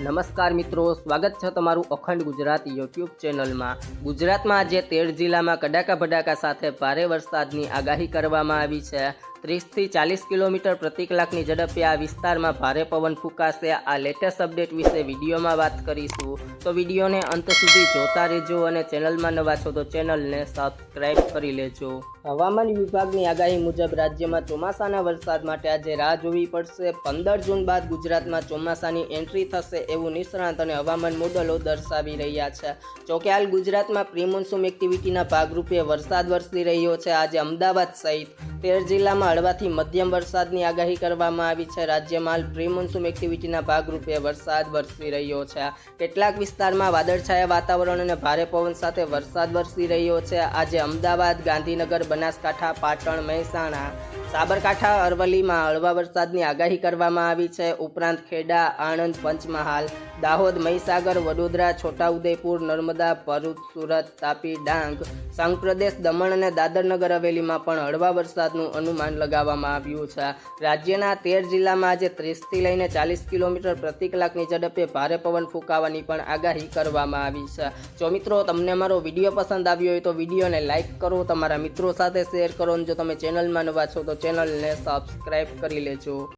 નમસ્કાર મિત્રો, સ્વાગત છે તમારું અખંડ ગુજરાત યુટ્યુબ ચેનલમાં. ગુજરાતમાં આજે તેર જિલ્લામાં કડાકા ભડાકા સાથે ભારે વરસાદની આગાહી કરવામાં આવી છે. ત્રીસથી ચાલીસ કિલોમીટર પ્રતિ કલાકની ઝડપે આ વિસ્તારમાં ભારે પવન ફૂંકાશે. આ લેટેસ્ટ અપડેટ વિશે વિડીયોમાં વાત કરીશું. તો વિડીયોને અંત સુધી જોતા રહેજો અને ચેનલમાં નવા છો તો ચેનલને સબસ્ક્રાઇબ કરી લેજો. હવામાન વિભાગની આગાહી મુજબ રાજ્યમાં ચોમાસાના વરસાદ માટે આજે રાહ જોવી પડશે. પંદર જૂન બાદ ગુજરાતમાં ચોમાસાની એન્ટ્રી થશે એવું નિષ્ણાંત અને હવામાન મોડલો દર્શાવી રહ્યા છે. જોકે હાલ ગુજરાતમાં પ્રી મોન્સૂન એક્ટિવિટીના ભાગરૂપે વરસાદ વરસી રહ્યો છે. આજે અમદાવાદ સહિત તેર જિલ્લામાં હળવાથી મધ્યમ વરસાદની આગાહી કરવામાં આવી છે. રાજ્યમાં પ્રી મોન્સૂન એક્ટિવિટીના ભાગરૂપે વરસાદ વરસી રહ્યો છે. કેટલાક વિસ્તારમાં વાદળછાયા વાતાવરણ અને ભારે પવન સાથે વરસાદ વરસી રહ્યો છે. આજે અમદાવાદ, ગાંધીનગર, બનાસકાંઠા, પાટણ, મહેસાણા, સાબરકાંઠા, અરવલ્લીમાં હળવા વરસાદની આગાહી કરવામાં આવી છે. ઉપરાંત ખેડા, આણંદ, પંચમહાલ, દાહોદ, મહીસાગર, વડોદરા, છોટાઉદેપુર, નર્મદા, ભરૂચ, સુરત, તાપી, ડાંગ સંઘ પ્રદેશ, દમણ અને દાદરનગર હવેલીમાં પણ હળવા વરસાદનું અનુમાન લગાવવામાં આવ્યું છે. રાજ્યના તેર જિલ્લામાં આજે ત્રીસથી લઈને ચાલીસ કિલોમીટર પ્રતિ કલાકની ઝડપે ભારે પવન ફૂંકાવાની પણ આગાહી કરવામાં આવી છે. જો મિત્રો તમને મારો વીડિયો પસંદ આવ્યો હોય તો વિડીયોને લાઇક કરો, તમારા મિત્રો સાથે શેર કરો અને જો તમે ચેનલમાં નવા છો તો ચેનલને સબસ્ક્રાઈબ કરી લેજો.